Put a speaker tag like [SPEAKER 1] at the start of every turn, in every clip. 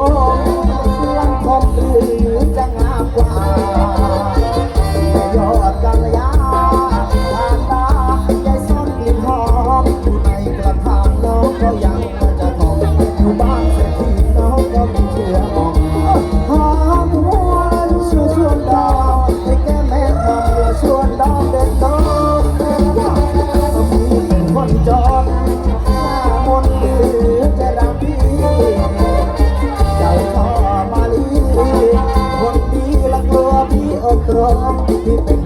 [SPEAKER 1] องลังคมหรือจะงามกว่า walk, keep it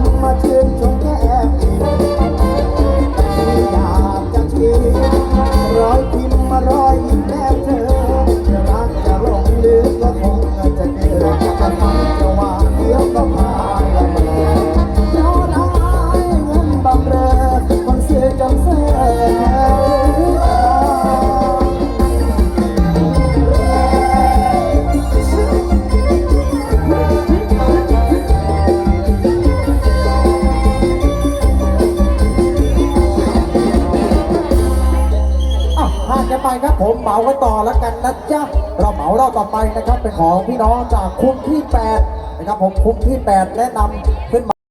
[SPEAKER 1] มมาเชื่อชมแก้ม ไปครับผมเหมากันต่อแล้วกันนะจ๊ะเราเหมาเรอบต่อไปนะครับเป็นของพี่น้องจากคุณที่แปดนะครับผมคุณที่แปดแนะนำขึ้นม